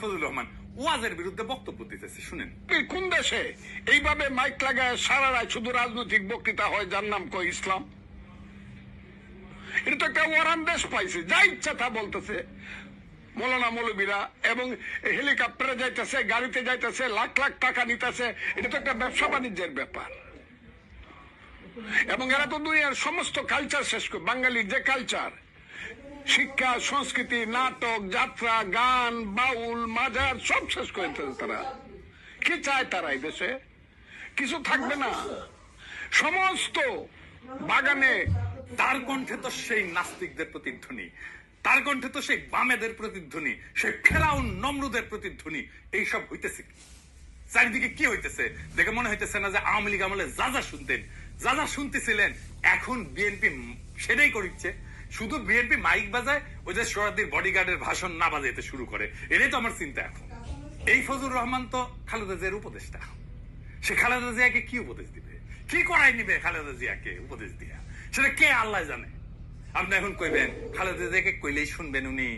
ফজলুর রহমান ওয়াজের বিরুদ্ধে বক্তব্য দিতেছে, শুনেন। কোন দেশে? এইভাবে মাইক লাগায় সারা রাত শুধু রাজনৈতিক বক্তৃতা হয়, যার নাম কয় ইসলাম? এটা তো একটা দেশ পাইছে, যা ইচ্ছা তা বলতেছে। মৌলানা মৌলবীরা এবং হেলিকপ্টারে যাইতেছে, গাড়িতে যাইতেছে, লাখ লাখ টাকা নিতেছে, এটা তো একটা ব্যবসা বাণিজ্যের ব্যাপার। এবং এরা তো দুনিয়ার সমস্ত কালচার শেষ করে, বাঙালির যে কালচার শিক্ষা, সংস্কৃতি, নাটক, যাত্রা, গান, বাউল মাজার সব শেষ করে দিতেছে তারা। কি চায় তারা এই দেশে? কিছু থাকবে না। সমস্ত বাগানে তার কণ্ঠে তো সেই নাস্তিকদের প্রতিধ্বনি, তার কণ্ঠে তো সেই বামেদের প্রতিধ্বনি, সেই ফেরাউন নমরুদের প্রতিধ্বনি, এইসব হইতেছে কি? চারিদিকে কি হইতেছে? দেখে মনে হইতেছে না যে আওয়ামী লীগ আমলে যা যা শুনতেন, যা যা শুনতেছিলেন, এখন বিএনপি সেটাই করিচ্ছে। শুধু বিএনপি মাইক বাজায়, ওই যে সোহাদির বডিগার্ডের ভাষণ না বাজাইতে শুরু করে। এটাই তো আমার চিন্তা এখন। এই ফজুর রহমান তো খালেদা জিয়ার উপদেষ্টা। সে খালেদা জিয়াকে কি উপদেশ দিবে? কি করাই নিবে খালেদা জিয়াকে উপদেশ দিয়া? সেটা কে আল্লাহ জানে? আপনি এখন কইবেন, খালেদা জিয়াকে কইলেই শুনবেন উনি।